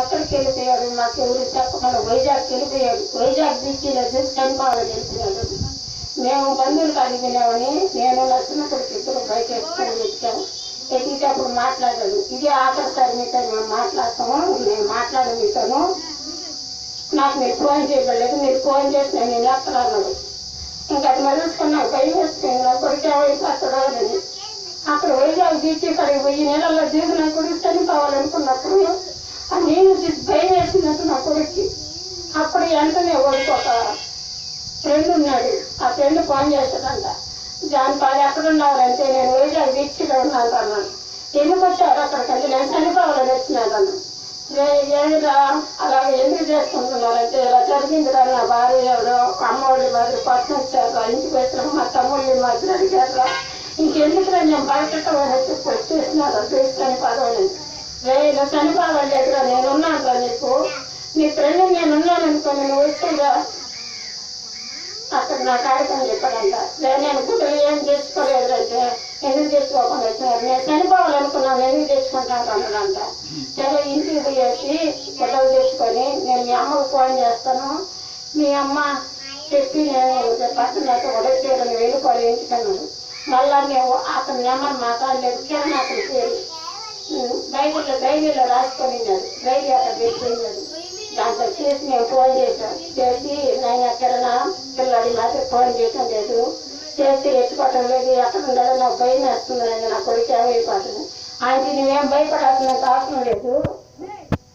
ఎక్కడికి వెళ్ళిపోయాడు మాకు ఎవరు చెప్పకుండా వైజాగ్ వెళ్ళిపోయాడు వైజాగ్ బీచ్లో చూసి చనిపోవాలని వెళ్ళిపోయాడు మేము బంధువులు అడిగినామని నేను నచ్చిన కొడుకు ఇద్దరు బయట వేసుకొని వెతికాము వెతికేటప్పుడు మాట్లాడాడు. ఇది ఆఖరిసారి మీతో మేము మాట్లాడతాము. నేను మాట్లాడే మీతోను. నాకు మీరు ఫోన్ చేయబడలేదు. మీరు ఫోన్ చేసి నేను ఎక్కడన్నాడు ఇంకా అది మలుసుకుని భయం వేసుకుంది నా కొడుకు ఏమైపోతాడో అని. అక్కడ వైజాగ్ బీచ్ ఇక్కడికి పోయి నీళ్ళల్లో దిగున కొడుకు చనిపోవాలనుకున్నప్పుడు నేను నీళ్ళు చూసి భయం నా కొడుక్కి. అప్పుడు వెంటనే వాడికి ఒక ఫ్రెండ్ ఉన్నాడు. ఆ ఫ్రెండ్ ఫోన్ చేస్తాడంట జాన్ పాలు ఎక్కడున్నారంటే నేను వైజాగ్ బీచ్లో ఉన్నాను అన్నాను ఎందుకు వచ్చారు అక్కడికంటే నేను చనిపోవాలని వచ్చినాను అన్నాను "ఏ- ఏమిరా? అలాగే ఎందుకు చేసుకుంటున్నారంటే ఇలా జరిగిందిరా నా భార్య ఎవరో అమ్మఒడి మాదిరి పట్టణం వచ్చారా ఇంటికి వచ్చిన మా తమ్ముళ్ళు మాదిరి అడిగారు ఇంకెందుకురా నేను బయట వచ్చి వచ్చేసినారా తీసుకొని పదవని రే ఇలా చనిపోవాలేదురా నేనున్నానురా నీకు. నీ ఫ్రెండ్ నేనున్నాను అనుకో నువ్వు వస్తుందా అక్కడ నా కార్యక్రమం చెప్పాడంట "లే, నేను గుడ్డలు ఏం చేసుకోలేదు అంటే ఎందుకు చేసుకోకుండా వచ్చినారు? నేను చనిపోవాలనుకున్నాను ఎందుకు తెచ్చుకుంటాను అన్నాడంట. సరే ఇంటికి పోయేసి గొడవ తెచ్చుకొని నేను మీ అమ్మకు ఫోన్ చేస్తాను. మీ అమ్మ చెప్పి నేను పక్కనతో ఉడకేరని వెళ్ళిపోయి ఇంటికి అన్నాడు. మళ్ళా నేను అతని నెంబర్ మాట్లాడలేదు. కిరణ్ అతని పేరు. డైరీలో డైరీలో రాసుకొని డైరీ అక్కడ పెట్టినాడు దాంట్లో చేసి మేము ఫోన్ చేసాం చేసి నేను కిరణ పిల్లడి మాత్రం ఫోన్ చేయటం లేదు. చేసి ఎత్తుకోవటం లేదు. ఎక్కడ ఉండదో నాకు భయం వేస్తుంది నా కొడుకు ఏమైపోతుంది? ఆయనకి నువ్వేం భయపడాల్సినంత అవసరం లేదు.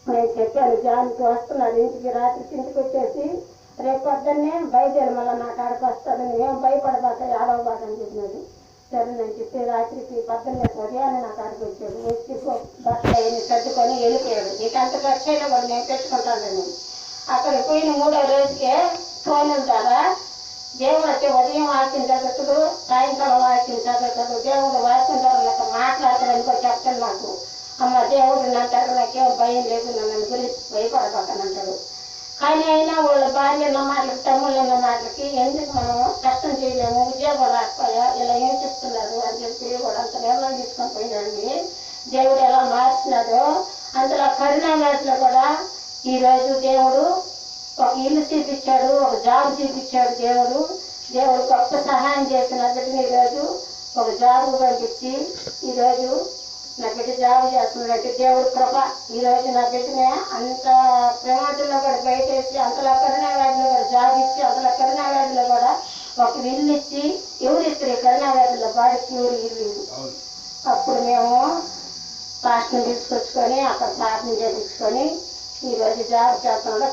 నేను చెప్పాను జాన్కి వస్తున్నాడు ఇంటికి రాత్రి ఇంటికి వచ్చేసి రేపు పొద్దున్నే బయలుదేరి. మళ్ళీ నా కాడకు వస్తాడు నువ్వేం భయపడబాక ఏడవబాక అని చెప్పినాడు. సరే నేను చెప్పి రాత్రికి పొద్దున్నే ఉదయాన్నే నా కాడకు వచ్చాడు. వచ్చి బట్టలు అవన్నీ సర్దుకొని వెళ్ళిపోయాడు. నీకు అంత ఖర్చు అయినా కూడా నేను పెట్టుకుంటాను నేను. అక్కడికి పోయిన మూడో రోజుకే ఫోన్ ఉంటారా దేవుడు వచ్చి ఉదయం వాక్యం చదువుతుడు సాయంకాలం వాక్యం చదువుతాడు. దేవుడు వాక్యం ద్వారా మాట్లాడతాడని కూడా చెప్తాను నాకు. అమ్మ దేవుడు అంటాడు నాకేం భయం లేదు నన్ను గురించి భయపడబోతానంటాడు. కానీ అయినా వాళ్ళ భార్య ఉన్న మాటలకి తమ్ముళ్ళు ఉన్న మాటలకి ఎందుకు మనం కష్టం చేయలేము? ఉద్యోగం రాకపోయా చెప్పి కూడా అంత నిర్ణయం తీసుకొని పోయినండి దేవుడు ఎలా మార్చినాడో అంతలో కరుణానాథ్లో కూడా ఈరోజు దేవుడు ఒక ఇల్లు చూపించాడు ఒక జాబ్ చూపించాడు దేవుడు. దేవుడు గొప్ప సహాయం చేసినప్పటికీ ఈరోజు ఒక జాబ్ పంపించి ఈరోజు నా బిడ్డ జాబ్ చేస్తున్నట్టు దేవుడు కృప. ఈరోజు నా బిడ్డనే అంత ప్రమాదంలో కూడా బయటేసి అంతలో కరుణావాడిలో ఒక ఇల్లు ఇచ్చి ఎవరు ఇస్తారు ఈ కరుణావాడిలో బాడికి ఎవరు ఇల్లు. అప్పుడు మేము పాస్ట్ని తీసుకొచ్చుకొని అక్కడ ప్రార్థన చేయించుకొని ఈరోజు జాబ్ చేస్తున్నాం